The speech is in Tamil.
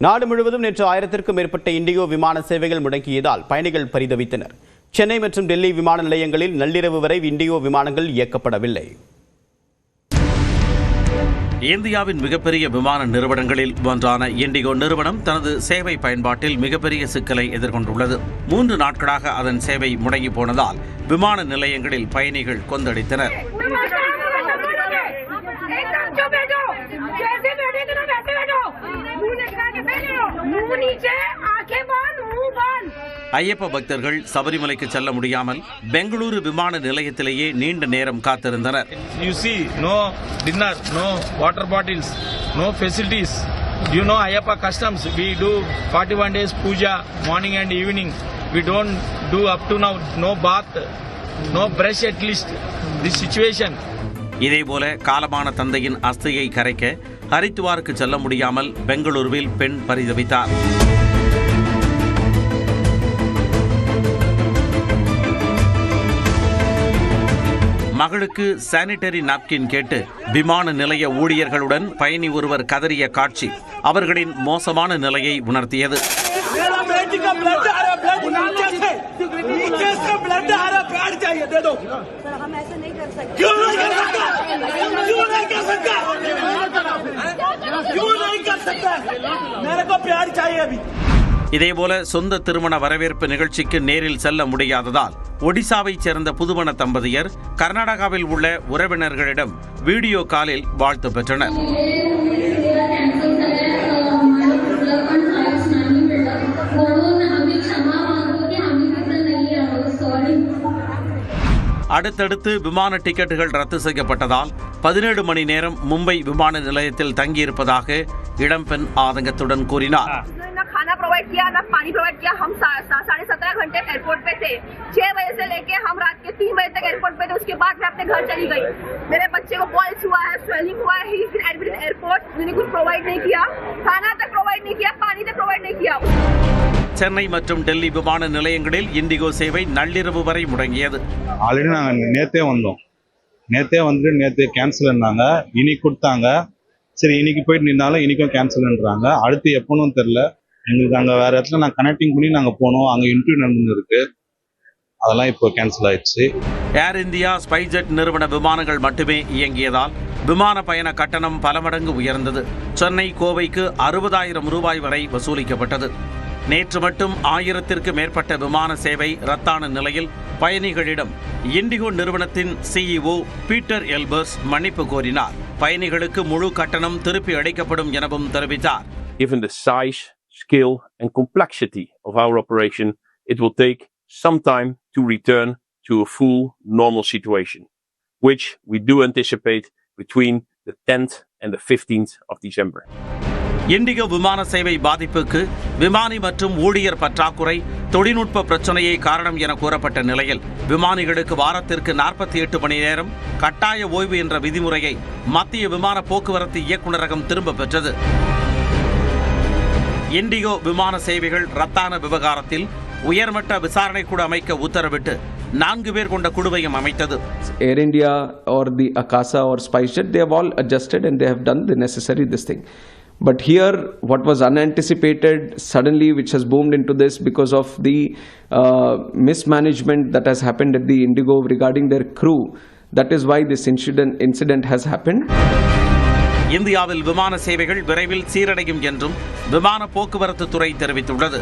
நாடு முழுவதும் நேற்று ஆயிரத்திற்கும் மேற்பட்ட இண்டிகோ விமான சேவைகள் முடங்கியதால் பயணிகள் பரிதவித்தனர் சென்னை மற்றும் டெல்லி விமான நிலையங்களில் நள்ளிரவு வரை இண்டிகோ விமானங்கள் இயக்கப்படவில்லை இந்தியாவின் மிகப்பெரிய விமான நிறுவனங்களில் ஒன்றான இண்டிகோ நிறுவனம் தனது சேவை பயன்பாட்டில் மிகப்பெரிய சிக்கலை எதிர்கொண்டுள்ளது மூன்று நாட்களாக அதன் சேவை முடங்கி போனதால் விமான நிலையங்களில் பயணிகள் கொந்தளித்தனர் ஐயப்ப பக்தர்கள் சபரிமலைக்கு செல்ல முடியாமல் பெங்களூரு விமான நிலையத்திலேயே நீண்ட நேரம் காத்திருந்தனர் You see, no dinner, no water bottles, no facilities. You know Ayappa customs. We do 41 days puja, morning and evening. We don't do up to now, no bath, no brush at least. This situation. இதேபோல காலமான தந்தையின் அஸ்தியை கரைக்க ஹரித்துவாருக்கு செல்ல முடியாமல் பெங்களூருவில் பெண் பரிதவித்தார் மகளுக்கு சானிட்டரி நாப்கின் கேட்டு விமான நிலைய ஊழியர்களுடன் பயணி ஒருவர் கதறிய காட்சி அவர்களின் மோசமான நிலையை உணர்த்தியது मेरा बेटी का ब्लड आ रहा ब्लड नीचे से नीचे से ब्लड आ रहा पैड चाहिए दे दो हम ऐसा नहीं कर सकते क्यों नहीं कर सकता क्यों नहीं कर सकता क्यों नहीं कर सकता मेरे को पैड चाहिए अभी இதேபோல சொந்த திருமண வரவேற்பு நிகழ்ச்சிக்கு நேரில் செல்ல முடியாததால் ஒடிசாவைச் சேர்ந்த புதுமண தம்பதியர் கர்நாடகாவில் உள்ள உறவினர்களிடம் வீடியோ காலில் வாழ்த்து பெற்றனர் அடுத்தடுத்து விமான டிக்கெட்டுகள் ரத்து செய்யப்பட்டதால் பதினேழு மணி நேரம் மும்பை விமான நிலையத்தில் தங்கியிருப்பதாக இளம்பெண் ஆதங்கத்துடன் கூறினார் ना खाना प्रोवाइड किया ना पानी प्रोवाइड किया हम सा- सा- साढ़े सत्रह घंटे एयरपोर्ट पे थे छह बजे से लेके हम रात के तीन बजे तक एयरपोर्ट पे थे उसके बाद मैं अपने घर चली गई मेरे बच्चे को बॉल्स हुआ है स्वेलिंग हुआ है ही एडमिट एयरपोर्ट मैंने कुछ प्रोवाइड नहीं किया खाना तक प्रोवाइड नहीं किया पानी तक प्रोवाइड नहीं किया சென்னை மற்றும் டெல்லி விமான நிலையங்களில் இண்டிகோ சேவை நள்ளிரவு வரை முடங்கியது. ஆல்ரெடி நாங்கள் நேற்றே வந்தோம். நேற்றே வந்துட்டு நேற்று கேன்சல்ன்றாங்க இன்னைக்கு கொடுத்தாங்க. சரி இன்னைக்கு போயிட்டு நின்னாலும் இன்னைக்கும் கேன்சல்ன்றாங்க அடுத்து எப்போன்னு தெரில எங்களுக்கு அங்கே வேற இடத்துல நான் கனெக்டிங் பண்ணி நாங்கள் போனோம். அங்கே இன்டர்வியூ நடந்து இருக்கு. அதெல்லாம் இப்போ கேன்சல் ஆயிடுச்சு. ஏர் இந்தியா ஸ்பைஜெட் நிறுவன விமானங்கள் மட்டுமே இயங்கியதால் விமான பயண கட்டணம் பல மடங்கு உயர்ந்தது. சென்னை கோவைக்கு அறுபதாயிரம் ரூபாய் வரை வசூலிக்கப்பட்டது. நேற்று மட்டும் ஆயிரத்திற்கு மேற்பட்ட விமான சேவை ரத்தான நிலையில் பயணிகளிடம் இண்டிகோ நிறுவனத்தின் சிஇஓ பீட்டர் எல்பர்ஸ் மன்னிப்பு கோரினார் பயணிகளுக்கு முழு கட்டணம் திருப்பி அளிக்கப்படும் எனவும் தெரிவித்தார் given the size, scale, and complexity of our operation, it will take some time to return to a full normal situation, which we do anticipate between the 10th and the 15th of December. IndiGo விமான சேவை பாதிப்புக்கு விமானி மற்றும் ஊழியர் பற்றாக்குறை தொழில்நுட்ப பிரச்சனையே காரணம் என கூறப்பட்ட நிலையில் விமானிகளுக்கு வாரத்திற்கு நாற்பத்தி எட்டு மணி நேரம் கட்டாய ஓய்வு என்ற விதிமுறையை மத்திய விமான போக்குவரத்து இயக்குநரகம் திரும்பப் பெற்றது இண்டிகோ விமான சேவைகள் ரத்தான விவகாரத்தில் உயர்மட்ட விசாரணை கூட அமைக்க உத்தரவிட்டு நான்கு பேர் கொண்ட குழுவையும் அமைத்தது Air India or the Akasa or SpiceJet, they have adjusted adjusted and done have done the necessary. But here, what was unanticipated suddenly, which has boomed into this because of the uh, mismanagement that has happened at the Indigo regarding their crew, that is why this incident incident has happened. இந்தியாவில் விமான சேவைகள் விரைவில் சீரடையும் என்றும் விமான போக்குவரத்து துறை தெரிவித்துள்ளது